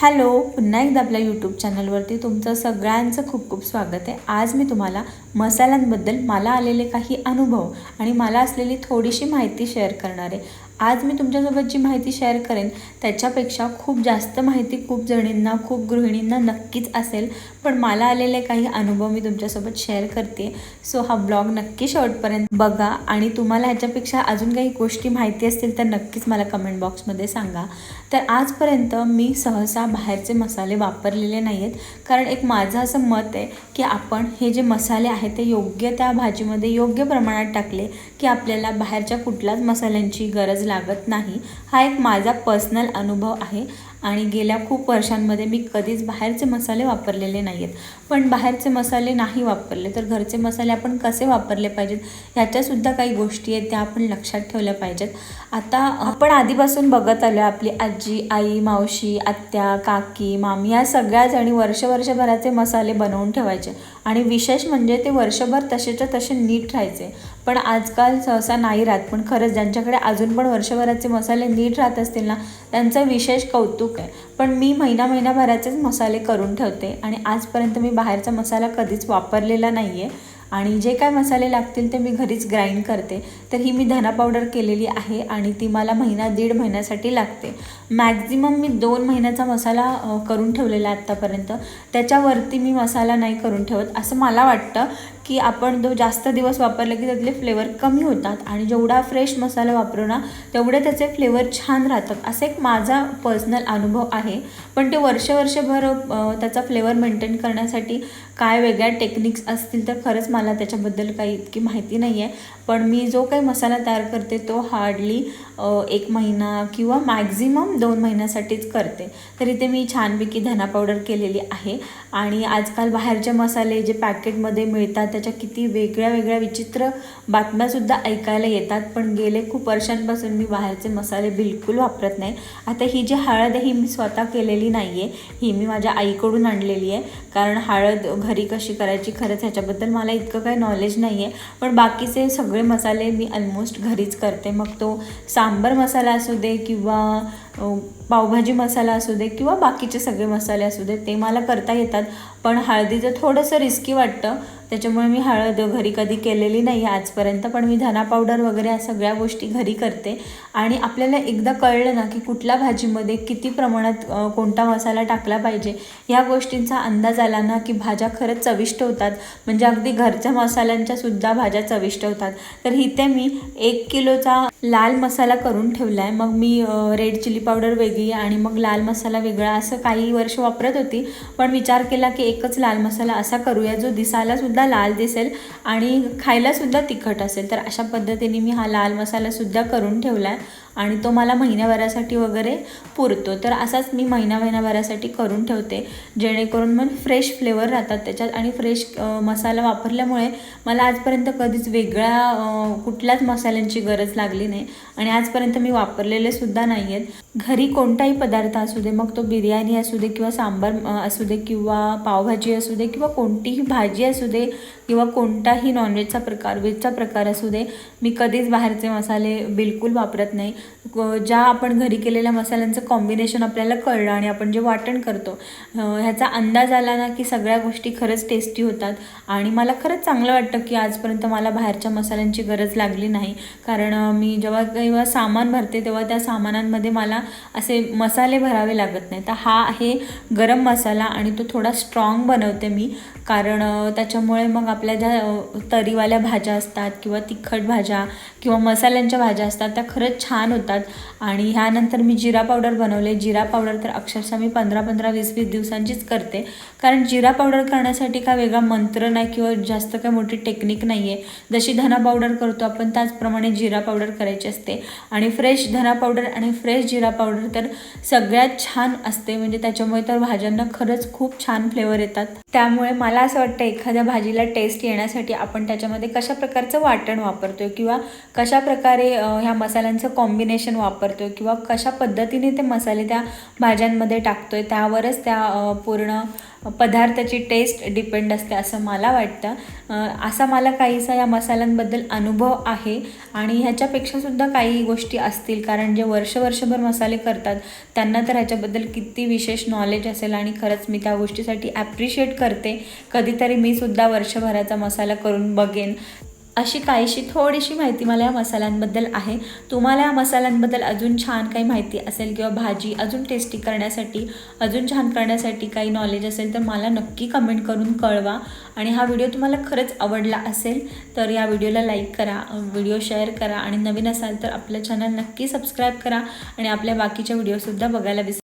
Hello पुन्हा एकदा आपल्या यूट्यूब चॅनलवरती तुमचं सगळ्यांचं खूप खूप स्वागत आहे. आज मी तुम्हाला मसाल्यांबद्दल मला आलेले काही अनुभव आणि मला असलेली थोडीशी माहिती शेअर करणार आहे. आज मी तुमच्यासोबत जी माहिती शेअर करेन त्याच्यापेक्षा खूप जास्त माहिती खूप जणींना खूप गृहिणींना नक्कीच असेल. पण मला आलेले काही अनुभव मी तुमच्यासोबत शेअर करते. सो हा ब्लॉग नक्की शेवटपर्यंत बघा. आणि तुम्हाला ह्याच्यापेक्षा अजून काही गोष्टी माहिती असतील तर नक्कीच मला कमेंट बॉक्समध्ये सांगा. तर आजपर्यंत मी सहसा बाहेरचे मसाले वापरलेले नाही आहेत कारण एक माझं असं मत आहे की आपण हे जे मसाले आहेत ते योग्य त्या भाजीमध्ये योग्य प्रमाणात टाकले की आपल्याला बाहेरच्या कुठल्याच मसाल्यांची गरज लागत नाही. हा एक माझा पर्सनल अनुभव आहे. आणि गेल्या खूप वर्षांमध्ये मी कधीच बाहेरचे मसाले वापरलेले नाही आहेत पण बाहेरचे मसाले नाही वापरले तर घरचे मसाले आपण कसे वापरले पाहिजेत ह्याच्यासुद्धा काही गोष्टी आहेत त्या आपण लक्षात ठेवल्या पाहिजेत. आता आपण आधीपासून बघत आलो आपली आजी आई मावशी आत्या काकी मामी या सगळ्याजणी वर्ष वर्षभराचे मसाले बनवून ठेवायचे. आणि विशेष म्हणजे ते वर्षभर तसेच्या तसे नीट राहायचे. पण आजकाल सहसा नाही राहत. पण खरंच ज्यांच्याकडे अजून पण वर्षभराचे मसाले नीट राहत असतील ना त्यांचं विशेष कौतुक आहे. पण मी महिना महिनाभराचेच मसाले करून ठेवते आणि आजपर्यंत मी बाहेरचा मसाला कधीच वापरलेला नाही आहे आणि जे काय मसाले लागतील ते मी घरीच ग्राइंड करते. तर ही मी धना पावडर केलेली आहे आणि ती मला महिना दीड महिन्यासाठी लागते. मॅक्झिमम मी दोन महिन्याचा मसाला करून ठेवलेला आत्तापर्यंत त्याच्यावरती मी मसाला नाही करून ठेवत. असं मला वाटतं की आपण जो जास्त दिवस वापरले की त्यातले फ्लेवर कमी होतात. आणि जेवढा फ्रेश मसाला वापरू ना तेवढे त्याचे फ्लेवर छान राहतात. असं एक माझा पर्सनल अनुभव आहे. पण ते वर्ष वर्षभर त्याचा फ्लेवर मेंटेन करण्यासाठी काय वेगळ्या टेक्निक्स असतील तर खरंच मला त्याच्याबद्दल काही इतकी माहिती नाही आहे पण मी जो काही मसाला तयार करते तो हार्डली एक महिना किंवा मॅक्झिमम दोन महिन्यासाठीच करते. तर इथे मी छानपैकी धना पावडर केलेली आहे. आणि आजकाल बाहेरचे मसाले जे पॅकेटमध्ये मिळतात त्याच्या किती वेगळ्या वेगळ्या विचित्र बातम्यासुद्धा ऐकायला येतात. पण गेले खूप वर्षांपासून मी बाहेरचे मसाले बिलकुल वापरत नाही. आता ही जी हळद आहे ही मी स्वतः केलेली नाही आहे ही मी माझ्या आईकडून आणलेली आहे. कारण हळद घरी कशी करायची खरंच ह्याच्याबद्दल मला इतकं काही नॉलेज नाही आहे पण बाकीचे सगळे मसाले मी ऑलमोस्ट घरीच करते. मग तो सांबर मसाला असू दे किंवा पावभाजी मसाला असू दे किंवा बाकीचे सगळे मसाले असू दे ते मला करता येतात. पण हळदीचं थोडंसं रिस्की वाटतं. त्याच्यामुळे मी हळद घरी कधी केलेली नाही आहे आजपर्यंत पण मी धना पावडर वगैरे या सगळ्या गोष्टी घरी करते. आणि आपल्याला एकदा कळलं ना की कुठल्या भाजीमध्ये किती प्रमाणात कोणता मसाला टाकला पाहिजे या गोष्टींचा अंदाज आला ना की भाज्या खरंच चविष्ट होतात. म्हणजे अगदी घरच्या मसाल्यांच्या सुद्धा भाज्या चविष्ट होतात. तर इथे मी एक किलोचा लाल मसाला करून ठेवला आहे मग मी रेड चिली पावडर वेगळी आणि मग लाल मसाला वेगळा असं काही वर्ष वापरत होती. पण विचार केला की एकच लाल मसाला असा करूया जो दिसायला सुद्धा लाल दिसेल आणि खायला सुद्धा तिखट असेल. तर अशा पद्धतीने मी हा लाल मसालासुद्धा करून ठेवला आहे आणि तो मला महिन्याभरासाठी वगैरे पुरतो. तर असाच मी महिना महिनाभरासाठी करून ठेवते. जेणेकरून मग फ्रेश फ्लेवर राहतात त्याच्यात आणि फ्रेश मसाला वापरल्यामुळे मला आजपर्यंत कधीच वेगळ्या कुठल्याच मसाल्यांची गरज लागली नाही. आणि आजपर्यंत मी वापरलेले सुद्धा नाही आहेत घरी कोणताही पदार्थ असू दे मग तो बिर्याणी असू दे किंवा सांबार असू दे किंवा पावभाजी असू दे किंवा कोणतीही भाजी असू दे किंवा कोणताही नॉनव्हेजचा प्रकार व्हेजचा प्रकार असू दे मी कधीच बाहेरचे मसाले बिलकुल वापरत नाही. ज्या आपण घरी केलेल्या मसाल्यांचं कॉम्बिनेशन आपल्याला कळलं आणि आपण जे वाटण करतो ह्याचा अंदाज आला ना की सगळ्या गोष्टी खरंच टेस्टी होतात. आणि मला खरंच चांगलं वाटतं की आजपर्यंत मला बाहेरच्या मसाल्यांची गरज लागली नाही. कारण मी जेव्हा जेव्हा सामान भरते तेव्हा त्या सामानांमध्ये मला असे मसाले भरावे लागत नाही तर हा आहे गरम मसाला आणि तो थोडा स्ट्रॉंग बनवते मी. कारण त्याच्यामुळे मग आपल्या ज्या तरीवाल्या भाज्या असतात किंवा तिखट भाज्या किंवा मसाल्यांच्या भाज्या असतात त्या खरंच छान होतात. आणि ह्यानंतर मी जिरा पावडर बनवले. जिरा पावडर तर अक्षरशः मी पंधरा पंधरा वीस वीस दिवसांचीच करते. कारण जिरा पावडर करण्यासाठी काय वेगळा मंत्र नाही किंवा जास्त काय मोठी टेक्निक नाही आहे जशी धना पावडर करतो आपण त्याचप्रमाणे जिरा पावडर करायची असते. आणि फ्रेश धना पावडर आणि फ्रेश जिरा पावडर तर सगळ्यात छान असते. म्हणजे त्याच्यामुळे तर भाज्यांना खरंच खूप छान फ्लेवर येतात. त्यामुळे मला असं वाटतं एखाद्या भाजीला टेस्ट येण्यासाठी आपण त्याच्यामध्ये कशा प्रकारचं वाटण वापरतो आहे किंवा कशा प्रकारे ह्या मसाल्यांचं कॉम्बिनेशन वापरतो आहे किंवा कशा पद्धतीने ते मसाले त्या भाज्यांमध्ये टाकतो आहे त्यावरच त्या पूर्ण पदार्थाची टेस्ट डिपेंड असते असं मला वाटतं. असा मला काहीसा या मसाल्यांबद्दल अनुभव आहे. आणि ह्याच्यापेक्षासुद्धा काही गोष्टी असतील. कारण जे वर्ष वर्षभर मसाले करतात त्यांना तर ह्याच्याबद्दल किती विशेष नॉलेज असेल आणि खरंच मी त्या गोष्टीसाठी ॲप्रिशिएट करते. कधीतरी मी सुद्धा वर्षभराचा मसाला करून बघेन. अशी काहीशी थोडीशी माहिती मला या मसाल्यांबद्दल आहे. तुम्हाला या मसाल्यांबद्दल अजून छान काही माहिती असेल किंवा भाजी अजून टेस्टी करण्यासाठी अजून छान करण्यासाठी काही नॉलेज असेल तर मला नक्की कमेंट करून कळवा. आणि हा व्हिडिओ तुम्हाला खरंच आवडला असेल तर या व्हिडिओला लाईक करा व्हिडिओ शेअर करा. आणि नवीन असाल तर आपलं चॅनल नक्की सबस्क्राईब करा. आणि आपल्या बाकीच्या व्हिडिओसुद्धा बघायला विसरा